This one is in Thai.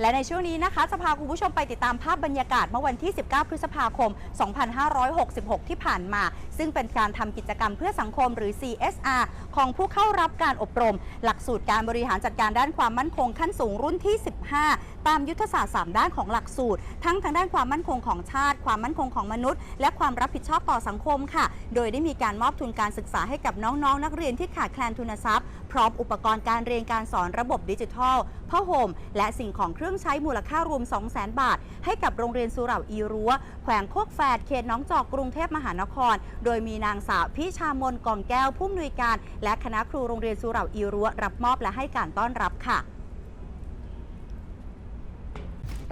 และในช่วงนี้นะคะจะพาคุณผู้ชมไปติดตามภาพบรรยากาศเมื่อวันที่ 19 พฤษภาคม 2566 ที่ผ่านมา ซึ่งเป็นการทำกิจกรรมเพื่อสังคมหรือ CSR ของผู้เข้ารับการอบรม หลักสูตรการบริหารจัดการด้านความมั่นคงขั้นสูงรุ่นที่ 15 ตามยุทธศาสตร์ 3 ด้านของหลักสูตร ทั้งทางด้านความมั่นคงของชาติ ความมั่นคงของมนุษย์ และความรับผิดชอบต่อสังคมค่ะ โดยได้มีการมอบทุนการศึกษาให้กับน้องๆนนักเรียนที่ขาดแคลนทุนทรัพย์ พร้อมอุปกรณ์การเรียนการสอนระบบดิจิทัลผ้าห่มและสิ่งของเครื่องใช้มูลค่ารวม 200,000 บาท ให้กับโรงเรียนสุเหร่าอีรั้วแขวงโคกแฝดเขตหน้องจอกกรุงเทพมหานคร โดยมีนางสาวพิชามนกอมแก้วผู้อำนวยการ และคณะครูโรงเรียนสุเหร่าอีรั้วรับมอบและให้การต้อนรับค่ะ